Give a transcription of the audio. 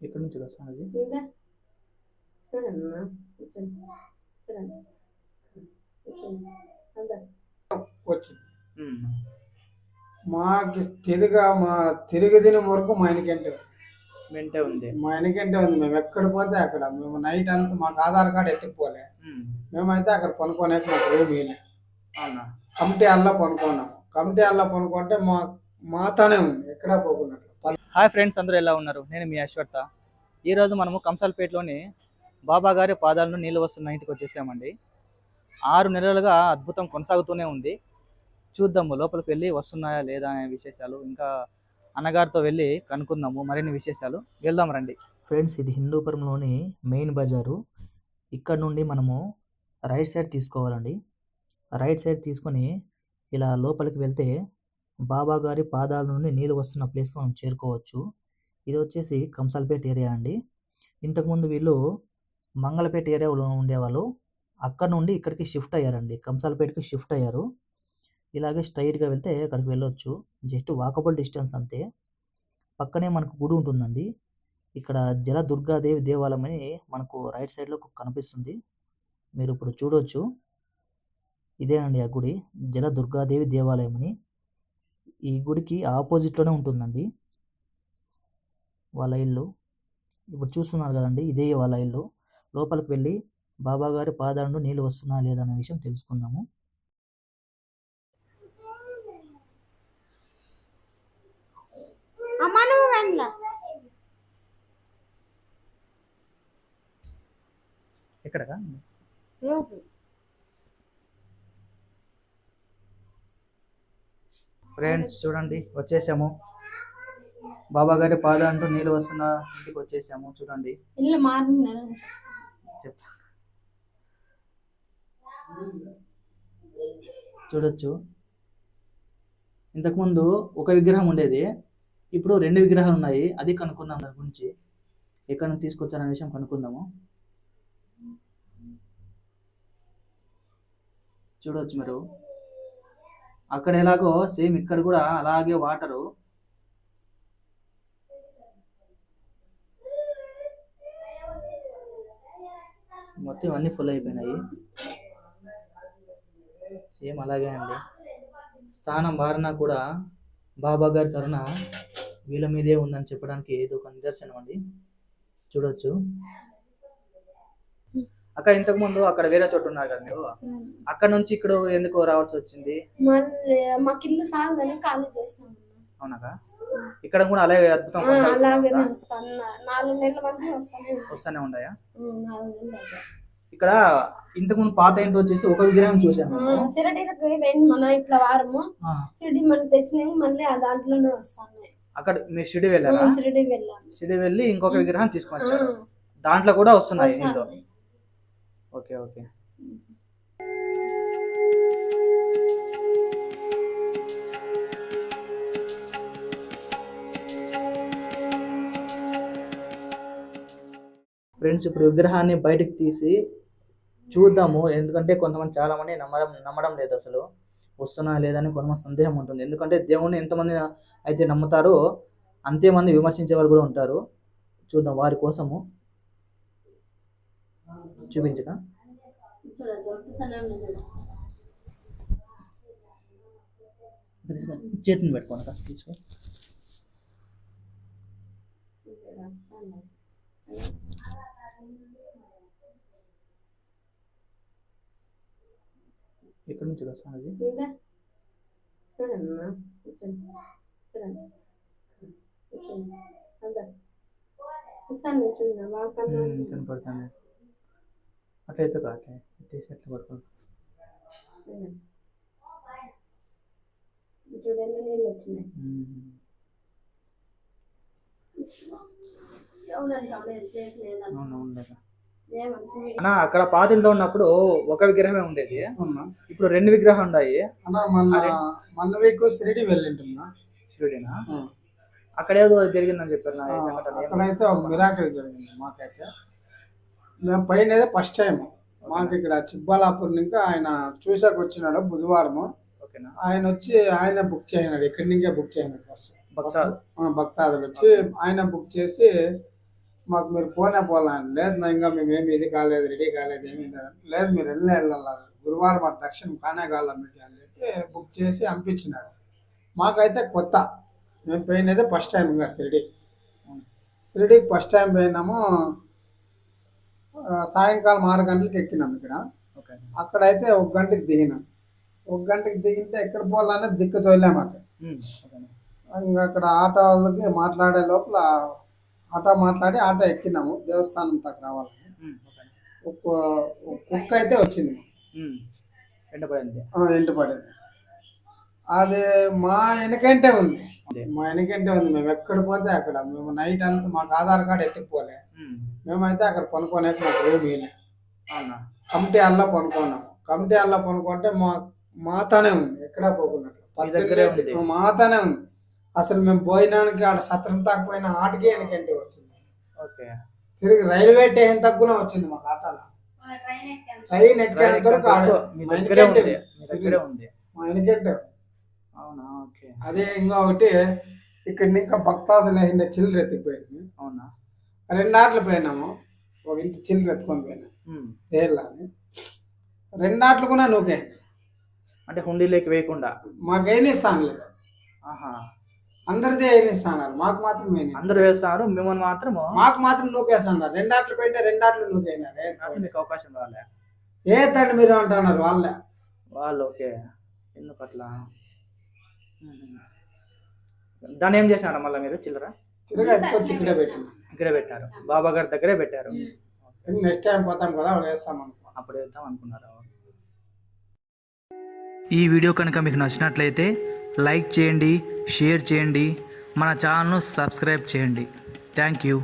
ఎక్కడి నుంచి కూర్చోండి. అందరు. వచ్చింది మాకి తిరిగా మా తిరిగి దినం వరకు మా ఆయనకంటే ఉంది. వెంటే ఉంది. మా ఆయనకంటే ఉంది. మేము ఎక్కడ పోతే అక్కడ. మేము నైట్ అంతా మాకు ఆధార్ కార్డు ఎత్తుకుపోలే. మేమైతే అక్కడ పనుకోనే మాకు రూమ్ ఇలే కమిటీ అల్లా పనుకున్నాము. కమిటీ అల్లా పనుకుంటే మా మాతానే ఉంది. ఎక్కడా పోకున్నట్లు హాయ్ ఫ్రెండ్స్ అందరూ ఎలా ఉన్నారు? నేను మీ అశ్వర్త. ఈరోజు మనము కంసాల్పేటలోని బాబా గారి పాదాలను నీళ్ళు వస్తున్న ఇంటికి వచ్చేసామండి. ఆరు నెలలుగా అద్భుతం కొనసాగుతూనే ఉంది. చూద్దాము లోపలికి వెళ్ళి వస్తున్నాయా లేదా అనే విశేషాలు ఇంకా అన్నగారితో వెళ్ళి కనుక్కుందాము మరిన్ని విశేషాలు. వెళ్దాం రండి. ఫ్రెండ్స్ ఇది హిందూపురంలోని మెయిన్ బజారు. ఇక్కడ నుండి మనము రైట్ సైడ్ తీసుకోవాలండి. రైట్ సైడ్ తీసుకొని ఇలా లోపలికి వెళ్తే బాబా గారి పాదాల నుండి నీళ్ళు వస్తున్న ప్లేస్కి మనం చేరుకోవచ్చు. ఇది వచ్చేసి కంసల్పేట్ ఏరియా అండి. ఇంతకుముందు వీళ్ళు మంగళపేట ఏరియాలో ఉండేవాళ్ళు. అక్కడ నుండి ఇక్కడికి షిఫ్ట్ అయ్యారండి. కంసాల్పేటకి షిఫ్ట్ అయ్యారు. ఇలాగే స్ట్రైట్గా వెళ్తే అక్కడికి వెళ్ళొచ్చు. జస్ట్ వాకబుల్ డిస్టెన్స్ అంతే. పక్కనే మనకు గుడి ఉంటుందండి. ఇక్కడ జల దుర్గాదేవి దేవాలయం అని మనకు రైట్ సైడ్లో కనిపిస్తుంది. మీరు ఇప్పుడు చూడొచ్చు. ఇదేనండి ఆ గుడి. జల దుర్గాదేవి దేవాలయం అని. ఈ గుడికి ఆపోజిట్లోనే ఉంటుందండి. వాళ్ళ ఇల్లు. ఇప్పుడు చూస్తున్నారు కదండి ఇదే వాళ్ళ ఇల్లు. లోపలికి వెళ్ళి బాబా గారి పాదాలను నీళ్ళు వస్తున్నా లేదా అనే విషయం తెలుసుకుందాము. ఎక్కడగా ఫ్రెండ్స్ చూడండి వచ్చేసాము. బాబా గారి పాదాలంటూ నీళ్ళు వస్తున్న ఇంటికి వచ్చేసాము చూడండి. చెప్తా. చూడొచ్చు. ఇంతకుముందు ఒక విగ్రహం ఉండేది. ఇప్పుడు రెండు విగ్రహాలు ఉన్నాయి. అది కనుక్కుందాం దాని గురించి. ఎక్కడ నుంచి తీసుకొచ్చారనే విషయం కనుక్కుందాము. చూడొచ్చు మీరు. అక్కడ ఎలాగో సేమ్ ఇక్కడ కూడా అలాగే వాటరు మొత్తం అన్నీ ఫుల్ అయిపోయినాయి. సేమ్ అలాగే అండి. స్థానం మారినా కూడా బాబా గారి కరుణ వీళ్ళ మీదే ఉందని చెప్పడానికి ఇది ఒక నిదర్శనం అండి. చూడొచ్చు. అక్క ఇంతకు ముందు అక్కడ వేరే చోట ఉన్నారు కదా మీరు? అక్కడ నుంచి ఇక్కడ ఎందుకు రావాల్సి వచ్చింది? మాకు ఇల్లు సాగదని ఖాళీ చేసినాం. అవునాక ఇక్కడ కూడా అలాగే అద్భుతం? అలాగనే వస్తాను. నాలుగు నెలల వరకు వస్తానే ఉన్నాయా. ఇక్కడ ఇంతకు ముందు పాత ఇంటి వచ్చేసి ఒక విగ్రహం చూసాము మనం ఇట్లా వారము. ఆ, సిరడి మనం తెచ్చినాక మళ్ళీ ఆ దాంట్లోనే వస్తాను. అక్కడ మీరు షిడి వెళ్ళారా? సిరడి వెళ్ళాము షిడి వెళ్ళి ఇంకొక విగ్రహం తీసుకొని దాంట్లో కూడా వస్తున్నాయి ఓకే ఓకే. ఫ్రెండ్స్ ఇప్పుడు విగ్రహాన్ని బయటకు తీసి చూద్దాము. ఎందుకంటే కొంతమంది చాలా మంది నమ్మడం నమ్మడం లేదు అసలు. వస్తున్నా లేదని కొంతమంది సందేహం ఉంటుంది. ఎందుకంటే దేవుణ్ణి ఎంతమంది అయితే నమ్ముతారో అంతే మంది విమర్శించే వారు కూడా ఉంటారు. చూద్దాం వారి కోసము. చూపించక. చేతిని పెట్టుకోండి తీసుకో. ఎక్కడి నుంచి వస్తాను కన్నా కనపడుతుంది. అట్లయితే కాట్లే తీసి అట్లా పడుకోండి చూడండి నీళ్ళు వచ్చినాయి. అన్న అక్కడ పాత ఇంట్లో ఉన్నప్పుడు ఒక విగ్రహమే ఉండేది. ఇప్పుడు రెండు విగ్రహాలు ఉన్నాయి. అన్న మొన్న మొన్న వీక్ షిరిడి వెళ్ళింటున్నా. శివుడేనా అక్కడ ఏదో జరిగిందని చెప్పారు నా ఈ సంఘటన. ఏం- అక్కడైతే ఒక మిరాకిల్ జరిగింది మాకైతే. మేము పైన అయితే ఫస్ట్ టైం మాకు ఇక్కడ చిక్బాలాపూర్ నుంచి ఆయన చూసాక వచ్చినాడు బుధవారం ఓకేనా? ఆయన వచ్చి ఆయన బుక్ చేయనాడు ఇక్కడి నుంచే బుక్ చేయనాడు బస్సు భక్తాదులు వచ్చి ఆయన బుక్ చేసి మాకు మీరు పోనే పోలాని లేదు ఇంకా మేమేమి ఇది కాలేదు రెడీ కాలేదు ఏమీ లేదు. లేదు మీరు వెళ్ళే వెళ్ళాలి. గురువారం మాట దక్షిణం కానే కాలం మీకు అని చెప్పి బుక్ చేసి పంపించినాడు మాకైతే కొత్త. మేము పోయినదే ఫస్ట్ టైం ఇంకా షిరిడి. షిరిడికి ఫస్ట్ టైం పోయినాము. సాయంకాలం ఆరు గంటలకు ఎక్కినాం ఇక్కడ. అక్కడైతే ఒక గంటకి దిగినాం. ఒక గంటకి దిగింటే ఎక్కడ పోవాలనే దిక్కు తోలే ఓకే. ఇంకా అక్కడ ఆటో వాళ్ళకి మాట్లాడే లోపల ఆటో మాట్లాడి ఆటో ఎక్కినాము. దేవస్థానం దాకా రావాలని. Um, okay. ఒక ఒక కుక్క అయితే వచ్చింది ఉమ్, ఎండపడింది ఆ, ఎంటు పడింది. అది మా వెనకంటే ఉంది. మా వెనకంటే ఉంది. మేము ఎక్కడ పోతే అక్కడ. మేము నైట్ అంతా మాకు ఆధార్ కార్డు ఎత్తుకుపోలే. మేమైతే అక్కడ పనుకోనే మాకు రూమ్ ఇలే కమిటీ అల్లా పనుకున్నాము కమిటీ అల్లా పనుకుంటే మా మాతోనే ఉంది. ఎక్కడా పోకున్నట్లు మీ దగ్గరే ఉంది. పద్దెనిమిది మాతోనే ఉంది. అసలు మేము పోయినానికి ఆడ సత్రం తాకపోయిన ఆటకి వెనకంటే వచ్చింది. ఓకే. తిరిగి రైల్వే స్టేషన్ తగ్గున వచ్చింది మాకు ఆటలో. ట్రైన్ ఎక్కేంత వరకు ఆడ మీ వెనకంటే మా వెనకంటే అవునా? ఓకే. అదే ఇంకా ఒకటి ఇక్కడ ఇంకా భక్తాదులు అయిన చిల్లర ఎత్తిపోయింది అవునా? రెండు ఆటలు పోయినాము. ఒక ఇంటి చిల్లర ఎత్తుకొని పోయినా. ఉమ్, ఏళ్ళ అని రెండు ఆటలు కూడా నూకేయండి అంటే హుండీలోకి వేయకుండా? మాకేం ఇస్తాను లేదు. ఆహా. అందరిదే ఏం ఇస్తాన్నారు మాకు మాత్రం. అందరూ వేస్తారు మిమ్మల్ని మాత్రము? మాకు మాత్రం నూకేస్తున్నారు రెండు ఆటలు పోయింటే రెండు ఆటలు నూకైనారు నాకు మీకు అవకాశం రాలే. ఏ తండ్రి మీరు అంటున్నారు? వాళ్ళే. వాళ్ళు ఓకే. ఎందుకు అట్లా. దాన్ని ఏం చేసినారా మళ్ళీ మీరు చిల్లర? ఇక్కడే పెట్టినాం ఇక్కడే పెట్టారు. బాబా గారి దగ్గరే పెట్టారు. నెక్స్ట్ టైం పోతాం కదా అప్పుడు వేస్తాం అనుకో అప్పుడు వేద్దాం అనుకున్నారు? ఈ వీడియో కనుక మీకు నచ్చినట్లయితే లైక్ చేయండి షేర్ చేయండి మన ఛానల్ను సబ్స్క్రైబ్ చేయండి. Thank you.